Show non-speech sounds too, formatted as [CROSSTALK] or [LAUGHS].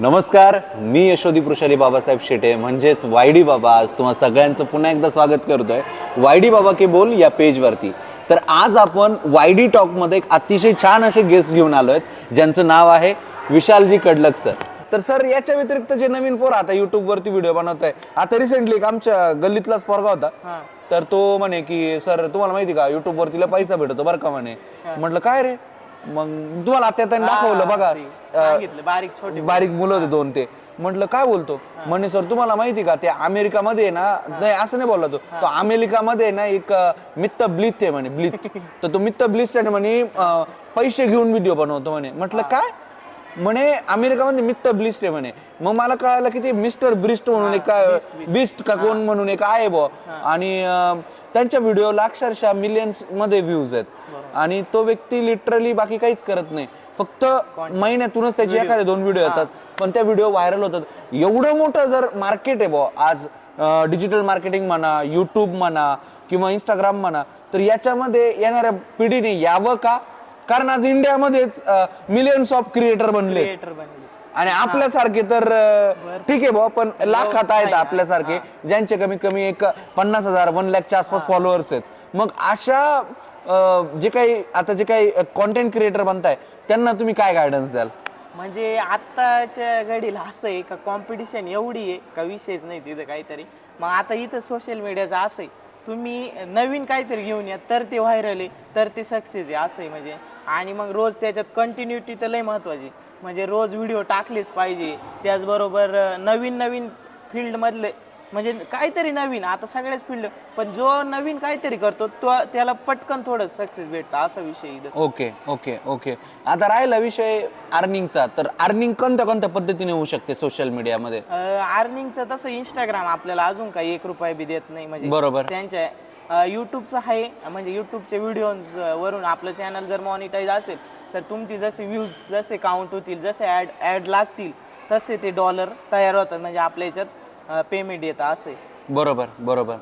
नमस्कार मी यशोदी वृषाली बाबासाहेब शेटे म्हणजेच वायडी बाबा. आज तुम्हा सगळ्यांचं पुन्हा एकदा स्वागत करतोय. वायडी बाबा के बोल या पेजवरती. तर आज आपण वायडी टॉकमध्ये एक अतिशय छान असे गेस्ट घेऊन आलो आहेत ज्यांचं नाव आहे विशालजी कडलक सर. तर सर याच्या व्यतिरिक्त जे नवीन पोर आता युट्यूब वरती व्हिडिओ बनवत आहे आता रिसेंटली एक आमच्या गल्लीतलाच पोरगा होता. तर तो म्हणे की सर तुम्हाला माहिती का? युट्यूब वरतीला पैसा भेटतो बरं का? म्हणे. म्हटलं काय रे? मग तुम्हाला आता त्यांनी दाखवलं बघा सांगितलं बारीक छोटे बारीक मुलं होते दोन ते. म्हटलं काय बोलतो? म्हणे सर तुम्हाला माहिती का ते अमेरिकामध्ये आहे ना नाही असं नाही बोलला तो. तो अमेरिकामध्ये आहे ना एक मित्त ब्लिथ आहे म्हणे ब्लिथ [LAUGHS] तर तो मित्त ब्लिथ आहे म्हणे पैसे घेऊन व्हिडिओ बनवतो म्हणे. म्हटलं काय? म्हणे अमेरिकामध्ये मित्त ब्लिस्ट आहे म्हणे. मग मला कळालं की ते मिस्टर ब्रिस्ट म्हणून एक बिस्ट का कोण म्हणून एक आहे बो आणि त्यांच्या व्हिडिओला अक्षरशः मिलियन्समध्ये व्ह्यूज आहेत. आणि तो व्यक्ती लिटरली बाकी काहीच करत नाही. फक्त महिन्यातूनच त्याचे एखादे दोन व्हिडिओ येतात पण त्या व्हिडिओ व्हायरल होतात. एवढं मोठं जर मार्केट आहे बुवा आज डिजिटल मार्केटिंग म्हणा युट्यूब म्हणा किंवा इंस्टाग्राम म्हणा तर याच्यामध्ये येणाऱ्या पिढीने यावं का? कारण आज इंडियामध्येच मिलियन्स ऑफ क्रिएटर बनले. आणि आपल्यासारखे तर ठीक आहे भाऊ पण लाखात आहेत आपल्यासारखे ज्यांचे कमीत कमी एक पन्नास हजार वन लॅकच्या आसपास फॉलोअर्स आहेत. मग अशा जे काही आता जे काही कॉन्टेंट क्रिएटर बनताय त्यांना तुम्ही काय गायडन्स द्याल? म्हणजे आत्ताच्या घडीला असं आहे का कॉम्पिटिशन एवढी आहे का विषयच नाही तिथं काहीतरी? मग आता इथं सोशल मीडियाचं असं आहे. तुम्ही नवीन काहीतरी घेऊन या तर ते व्हायरल आहे तर ते सक्सेस आहे असं आहे म्हणजे. आणि मग रोज त्याच्यात कंटिन्युटी तर लय महत्वाची म्हणजे रोज व्हिडिओ टाकलेच पाहिजे. त्याचबरोबर अं, नवीन नवीन फील्डमधले म्हणजे काहीतरी नवीन आता सगळ्याच फील्ड पण जो नवीन काहीतरी करतो तो त्याला पटकन थोडं सक्सेस भेटतं असा विषय इथं. Okay okay okay. आता राहिला विषय अर्निंगचा तर अर्निंग कोणत्या कोणत्या पद्धतीने होऊ शकते सोशल मीडियामध्ये अर्निंगचं तसं इंस्टाग्राम आपल्याला अजून काही एक रुपया बी देत नाही. म्हणजे बरोबर. त्यांच्या युट्यूबचं आहे म्हणजे युट्यूबचे व्हिडिओज वरून आपलं चॅनल जर मॉनिटाईज असेल तर तुमची जसे व्ह्यूज जसे काउंट होतील जसे ॲड ॲड लागतील तसे ते डॉलर तयार होतात. म्हणजे आपल्या याच्यात पेमेंट येतं असं. आहे बरोबर बरोबर.